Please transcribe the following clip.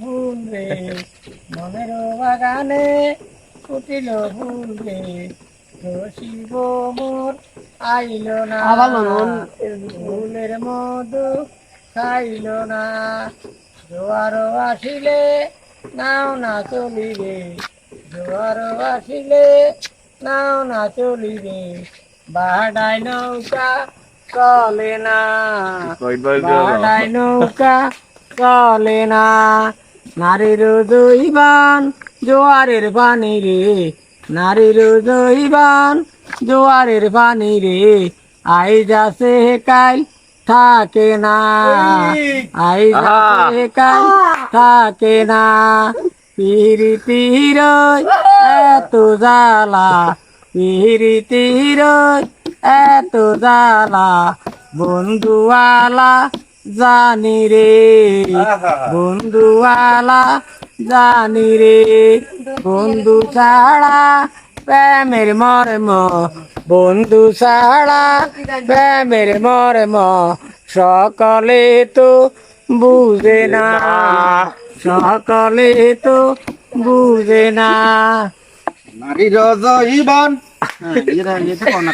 ফুল রে মনের বাগানে ফুটিল ফুল রে। শিব মোর আইল না ফুলের মধু খাইল না। জোয়ার আসিলে নাও না চলিবে জোয়ার আসিলে নাও না চলিবে। বাহাডাই নৌকা চলে না বাহাডাই নৌকা চলে না। নারীর দইবান জোয়ারের পানি রে। নারীর দইবান জোয়ারের পানি রে। আই যাছে কাল থাকে না। আই যাছে কাল থাকে না। পিরিতির এত জ্বালা পিরিতির এত জ্বালা। বন্ধুওয়ালা জানি রে বন্ধুওয়ালা জানি রে বন্ধু ছাড়া প্রেমের মর্ম বন্ধু ছাড়া প্রেমের মর্ম সকলে তো বুঝে না। সকলে তো বুঝে না। নারী রজইবান হ্যাঁ এটা না।